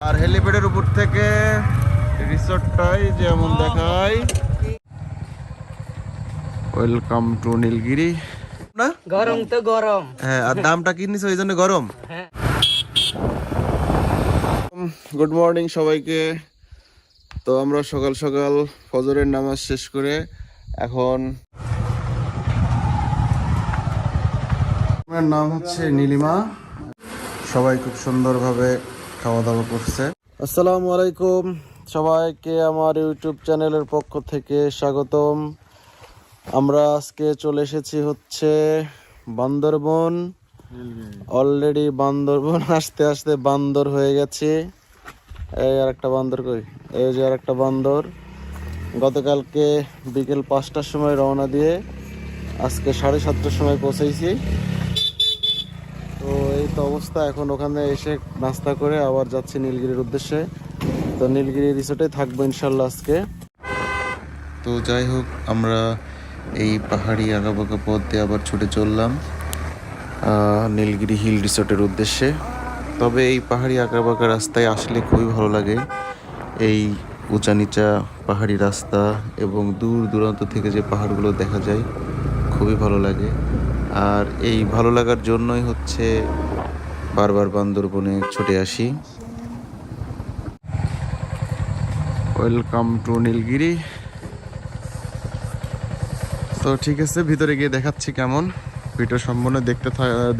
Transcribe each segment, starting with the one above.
আর হেলিপ্যাডের উপর থেকে রিসোর্টটাই যেমন দেখায়। ওয়েলকাম টু নীলগিরি না? গরম তো গরম। হ্যাঁ আর দামটা কি নিছো? এই জন্য গরম? হ্যাঁ। গুড মর্নিং সবাইকে। তো আমরা সকাল সকাল ফজরের নামাজ শেষ করে এখন আমার নাম হচ্ছে নীলিমা। সবাই খুব সুন্দরভাবে খাওয়া দাওয়া করছে। আসসালামু আলাইকুম। সবাইকে আমার ইউটিউব চ্যানেলের পক্ষ থেকে স্বাগতম। আমরা আজকে চলে এসেছি হচ্ছে বান্দরবন। অলরেডি বান্দরবন আসতে আসতে বান্দর হয়ে গেছে। এই আর একটা বান্দর কই? এই যে আর একটা বান্দর। গতকালকে বিকেল পাঁচটার সময় রওনা দিয়ে আজকে সাড়ে সাতটার সময় পৌঁছেছি। এই তো অবস্থা এখন ওখানে এসে নাস্তা করে আবার যাচ্ছি নীলগিরির উদ্দেশ্যে। তো নীলগিরি রিসোর্টে থাকব ইনশাল্লাহ আজকে। তো যাই হোক, আমরা এই পাহাড়ি আঁকাবাঁকা পথ দিয়ে আবার ছুটে চললাম নীলগিরি হিল রিসোর্টের উদ্দেশ্যে। তবে এই পাহাড়ি আঁকাবাঁকা রাস্তায় আসলে খুবই ভালো লাগে। এই উঁচা নিচা পাহাড়ি রাস্তা এবং দূর দূরান্ত থেকে যে পাহাড়গুলো দেখা যায়, খুবই ভালো লাগে। আর এই ভালো লাগার জন্যই হচ্ছে বারবার বান্দরবনে ছুটে আসি। ওয়েলকাম টু নীলগিরি তো ঠিক আছে, ভিতরে গিয়ে দেখাচ্ছি কেমন। ভিডিও সম্পূর্ণ দেখতে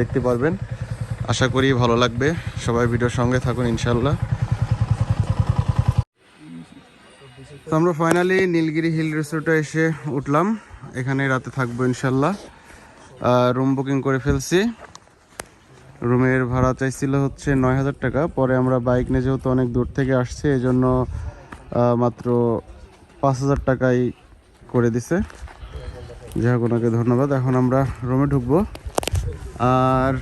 দেখতে পারবেন। আশা করি ভালো লাগবে। সবাই ভিডিওর সঙ্গে থাকুন ইনশাল্লাহ তো আমরা ফাইনালি নীলগিরি হিল রিসোর্টে এসে উঠলাম। এখানে রাতে থাকব ইনশাল্লাহ রুম বুকিং করে ফেলছি। রুমের ভাড়া চাইছিল হচ্ছে নয় হাজার টাকা। পরে আমরা বাইক নিয়ে যেহেতু অনেক দূর থেকে আসছি এই জন্য মাত্র পাঁচ হাজার টাকাই করে দিছে। যাই হোক, ওনাকে ধন্যবাদ। এখন আমরা রুমে ঢুকবো। আর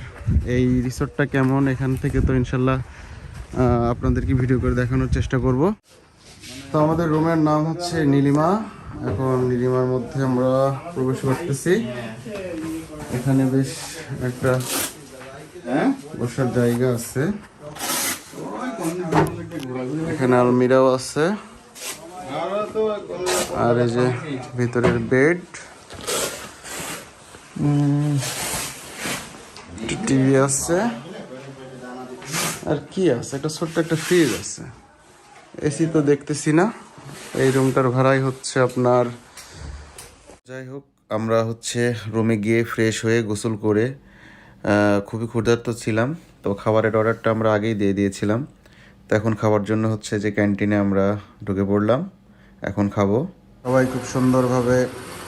এই রিসোর্টটা কেমন? এখান থেকে তো ইনশাল্লাহ আপনাদেরকে ভিডিও করে দেখানোর চেষ্টা করব। তো আমাদের রুমের নাম হচ্ছে নীলিমা। এখন নীলিমার মধ্যে আমরা প্রবেশ করতেছি। এখানে বেশ একটা বসার জায়গা আছে। এখানে আলমিরাও আছে। আর এই যে ভিতরের বেড। টিভি আছে। আর কি আছে? একটা ছোট্ট একটা ফ্রিজ আছে। এসি তো দেখতেছি না। এই রুমটার ভাড়াই হচ্ছে আপনার। যাই হোক, আমরা হচ্ছে রুমে গিয়ে ফ্রেশ হয়ে গোসল করে খুবই ক্ষুধার্ত ছিলাম। তো খাবারের অর্ডারটা আমরা আগেই দিয়ে দিয়েছিলাম। তো এখন খাবার জন্য হচ্ছে যে ক্যান্টিনে আমরা ঢুকে পড়লাম। এখন খাব। সবাই খুব সুন্দরভাবে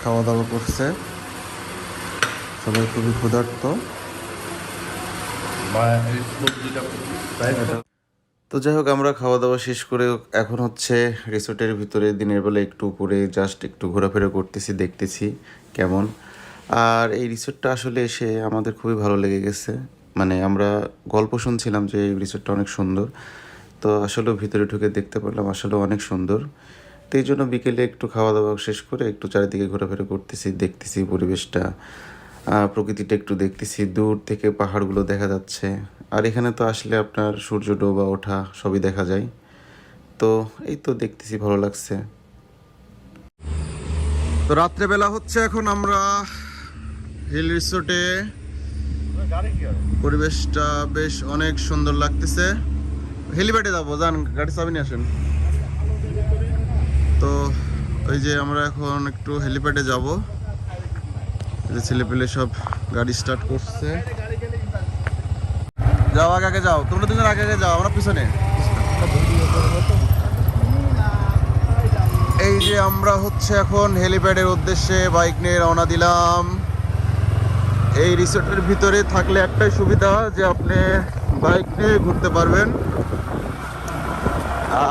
খাওয়া দাওয়া করছে। সবাই খুবই ক্ষুধার্ত। তো যাই হোক আমরা খাওয়া দাওয়া শেষ করে এখন হচ্ছে রিসোর্টের ভিতরে দিনের বেলা একটু উপরে জাস্ট একটু ঘোরাফেরা করতেছি দেখতেছি কেমন। আর এই রিসোর্টটা আসলে এসে আমাদের খুবই ভালো লেগে গেছে। মানে আমরা গল্প শুনছিলাম যে এই রিসোর্টটা অনেক সুন্দর। তো আসলে ভিতরে ঢুকে দেখতে পারলাম আসলে অনেক সুন্দর। তো এই জন্য বিকেলে একটু খাওয়া দাওয়া শেষ করে একটু চারিদিকে ঘোরাফেরা করতেছি, দেখতেছি পরিবেশটা। প্রকৃতিটা একটু দেখতেছি, দূর থেকে পাহাড়গুলো দেখা যাচ্ছে। আর এখানে তো আসলে আপনার সূর্য ডোবা ওঠা সবই দেখা যায়। তো এই তো দেখতেছি, ভালো লাগছে। তো রাত্রেবেলা হচ্ছে এখন আমরা হিল রিসোর্টে পরিবেশটা বেশ অনেক সুন্দর লাগতেছে। হেলিপ্যাডে যাব যান গাড়ি চাবি নিয়ে আসেন। তো ওই যে আমরা এখন একটু হেলিপ্যাডে যাব। যে ছেলে পেলে সব গাড়ি স্টার্ট করছে। যাও আগে আগে যাও। তোমরা দুজন আগে আগে যাও আমরা পিছনে। এই যে আমরা হচ্ছে এখন হেলিপ্যাডের উদ্দেশ্যে বাইক নিয়ে রওনা দিলাম। এই রিসোর্টের ভিতরে থাকলে একটাই সুবিধা যে আপনি বাইক নিয়ে ঘুরতে পারবেন।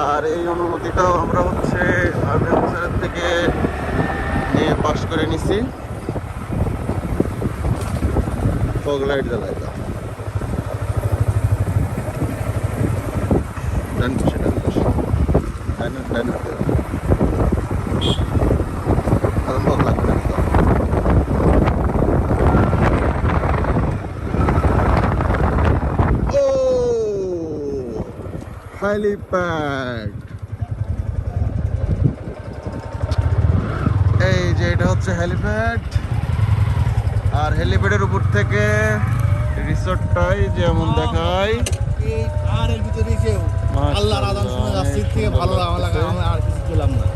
আর এই অনুমতিটাও আমরা হচ্ছে আর্মি অফিসারের থেকে নিয়ে পাস করে নিছি। ফগ লাইট জ্বালাই দাও। ডান পাশে, ডান পাশে ডান ডান হাতে দাও। আর ফগ লাগবে না দাও। ও হেলিপ্যাড এই যে এটা হচ্ছে হেলিপ্যাড আর হেলিপ্যাডের উপর থেকে রিসোর্টটাই যেমন দেখায়। আর এর ভিতরে কেউ আল্লাহর আদান শুনে যাচ্ছি থেকে ভালো লাগা আমি আর কিছু পেলাম না।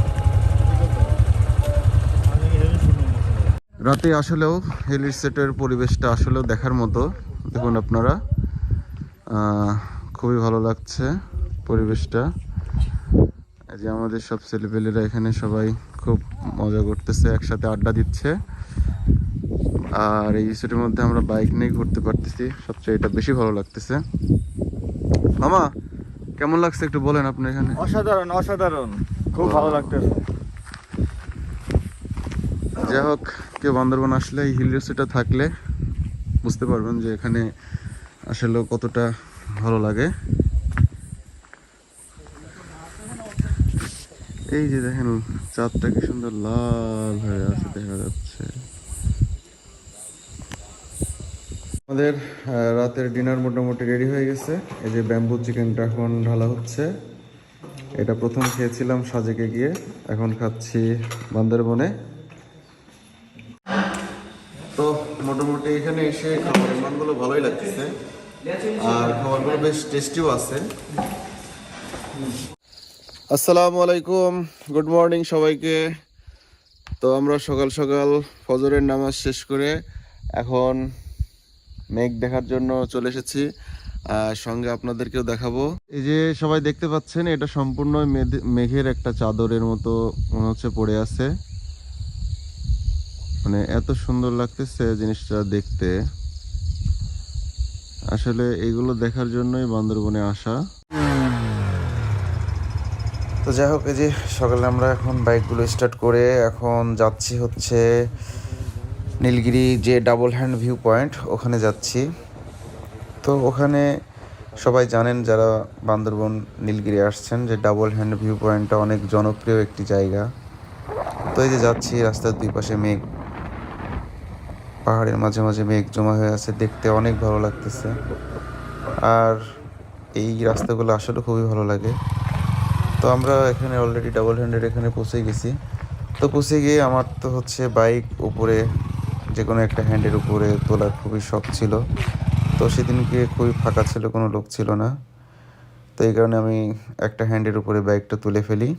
রাতে আসলেও হিল রিসোর্টের পরিবেশটা আসলেও দেখার মতো দেখুন আপনারা। আহ, খুবই ভালো লাগছে। পরিবেশটা। যে আমাদের সব ছেলেপেলেরা এখানে সবাই খুব মজা করতেছে একসাথে আড্ডা দিচ্ছে। আর এই রিসোর্টের মধ্যে আমরা বাইক নিয়ে ঘুরতে পারতেছি। সবচেয়ে এটা বেশি ভালো লাগতেছে। মামা কেমন লাগছে একটু বলেন আপনি এখানে? অসাধারণ অসাধারণ। খুব ভালো লাগতেছে। যাই হোক কেউ বান্দরবান আসলে এই হিল থাকলে বুঝতে পারবেন যে এখানে আসলে কতটা ভালো লাগে। এই যে দেখেন, চাঁদটা কি সুন্দর লাল হয়ে আছে, দেখা যাচ্ছে। আমাদের রাতের ডিনার মোটামুটি রেডি হয়ে গেছে। এই যে ব্যাম্বু চিকেনটা এখন ঢালা হচ্ছে। এটা প্রথম খেয়েছিলাম সাজেকে গিয়ে, এখন খাচ্ছি বান্দরবনে। তো মোটামুটি এখানে এসে খাবারের মানগুলো ভালোই লাগতেছে। আর খাবারগুলো বেশ টেস্টিও আছে। আসসালামু আলাইকুম। গুড মর্নিং সবাইকে। তো আমরা সকাল সকাল ফজরের নামাজ শেষ করে এখন মেঘ দেখার জন্য চলে এসেছি। সঙ্গে আপনাদেরকেও দেখাবো। এই যে সবাই দেখতে পাচ্ছেন, এটা সম্পূর্ণ মেঘ- মেঘের একটা চাদরের মতো মনে হচ্ছে পড়ে আছে। মানে এত সুন্দর লাগতেছে জিনিসটা দেখতে। আসলে এগুলো দেখার জন্যই বান্দরবনে আসা। তো যাই হোক, এই যে সকালে আমরা এখন বাইকগুলো স্টার্ট করে এখন যাচ্ছি হচ্ছে নীলগিরি যে ডাবল হ্যান্ড ভিউ পয়েন্ট ওখানে যাচ্ছি। তো ওখানে সবাই জানেন যারা বান্দরবন, নীলগিরি আসছেন যে ডাবল হ্যান্ড ভিউ পয়েন্টটা অনেক জনপ্রিয় একটি জায়গা। তো এই যে যাচ্ছি, রাস্তার দুই পাশে মেঘ। পাহাড়ের মাঝে মাঝে মেঘ জমা হয়ে আছে, দেখতে অনেক ভালো লাগতেছে। আর এই রাস্তাগুলো আসলে খুবই ভালো লাগে। তো আমরা এখানে অলরেডি ডাবল হ্যান্ডেড এখানে পৌঁছে গেছি। তো পৌঁছে গিয়ে আমার তো হচ্ছে বাইক উপরে যে কোনো একটা হ্যান্ডের উপরে তোলার খুবই শখ ছিল। তো সেদিনকে খুবই ফাঁকা ছিল, কোনো লোক ছিল না। তো এই কারণে আমি একটা হ্যান্ডের উপরে বাইকটা তুলে ফেলি।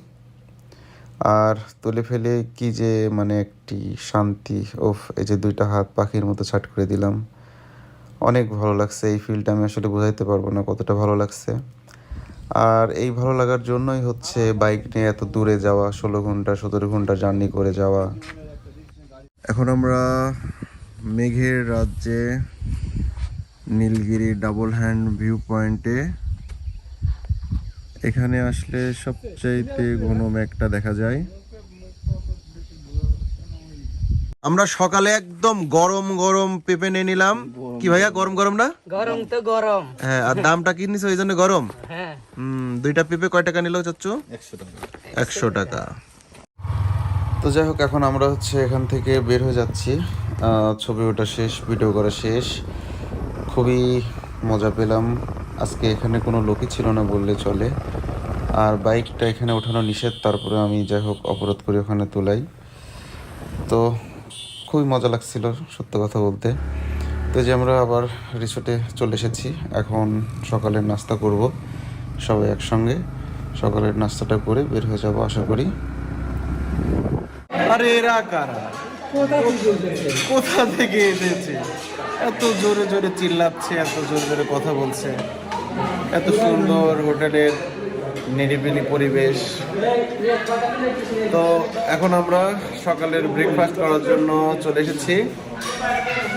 আর তুলে ফেলে কি যে মানে একটি শান্তি, ওফ, এই যে দুইটা হাত পাখির মতো ছাট করে দিলাম। অনেক ভালো লাগছে, এই ফিলটা আমি আসলে বোঝাইতে পারব না কতটা ভালো লাগছে। আর এই ভালো লাগার জন্যই হচ্ছে বাইক নিয়ে এত দূরে যাওয়া, ষোলো ঘণ্টা, সতেরো ঘণ্টা জার্নি করে যাওয়া। এখন আমরা মেঘের রাজ্যে নীলগিরি ডাবল হ্যান্ড ভিউ পয়েন্টে। এখানে আসলে সবচাইতে ঘন মেঘটা দেখা যায়। আমরা সকালে একদম গরম গরম পেঁপে নিয়ে নিলাম। কি ভাইয়া গরম গরম না? গরম তো গরম। হ্যাঁ আর দামটা কি নিছো ওই জন্য গরম? হ্যাঁ। হুম দুইটা পেঁপে কয় টাকা নিল চাচ্ছু একশো টাকা। একশো টাকা। তো যাই হোক এখন আমরা হচ্ছে এখান থেকে বের হয়ে যাচ্ছি। ছবি ওঠা শেষ ভিডিও করা শেষ। খুবই মজা পেলাম। আজকে এখানে কোনো লোকই ছিল না বললে চলে। আর বাইকটা এখানে ওঠানো নিষেধ তারপরে আমি যাই হোক অপরাধ করে ওখানে তোলাই। তো খুবই মজা লাগছিল সত্য কথা বলতে। তো যে আমরা আবার রিসোর্টে চলে এসেছি। এখন সকালের নাস্তা করব সবাই একসঙ্গে। সকালের নাস্তাটা করে বের হয়ে যাব আশা করি। আরে এরা কারা? কোথা থেকে এসেছে? এত জোরে জোরে চিল্লাচ্ছে এত জোরে জোরে কথা বলছে। এত সুন্দর হোটেলের নিরিবিলি পরিবেশ। তো এখন আমরা সকালের ব্রেকফাস্ট করার জন্য চলে এসেছি।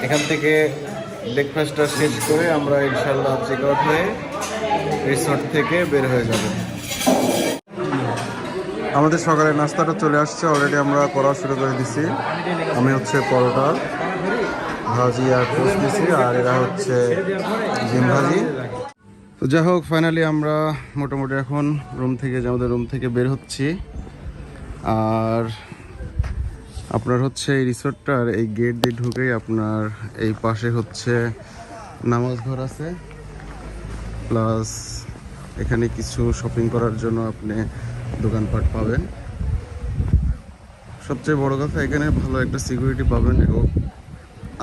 এখান থেকে ব্রেকফাস্টটা শেষ করে আমরা ইনশাল্লাহ চেক আউট হয়ে রিসোর্ট থেকে বের হয়ে যাব। আমাদের সকালের নাস্তাটা চলে আসছে অলরেডি আমরা করা শুরু করে দিছি। আমি হচ্ছে পরোটা, ভাজি আর টোস্ট দিছি, আর এরা হচ্ছে জিম ভাজি। তো যাই হোক ফাইনালি আমরা মোটামুটি এখন রুম থেকে যে আমাদের রুম থেকে বের হচ্ছি। আর আপনার হচ্ছে এই রিসোর্টটার এই গেট দিয়ে ঢুকেই আপনার এই পাশে হচ্ছে নামাজ ঘর আছে। প্লাস এখানে কিছু শপিং করার জন্য আপনি দোকানপাট পাবেন। সবচেয়ে বড় কথা, এখানে ভালো একটা সিকিউরিটি পাবেন এবং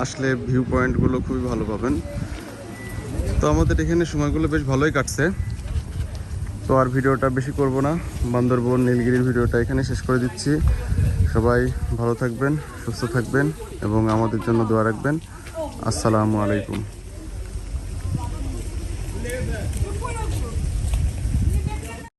আসলে ভিউ পয়েন্টগুলো খুবই ভালো পাবেন। তো আমাদের এখানে সময়গুলো বেশ ভালোই কাটছে। তো আর ভিডিওটা বেশি করব না। বান্দরবন, নীলগিরির ভিডিওটা এখানে শেষ করে দিচ্ছি। সবাই ভালো থাকবেন সুস্থ থাকবেন এবং আমাদের জন্য দোয়া রাখবেন। আসসালামু আলাইকুম।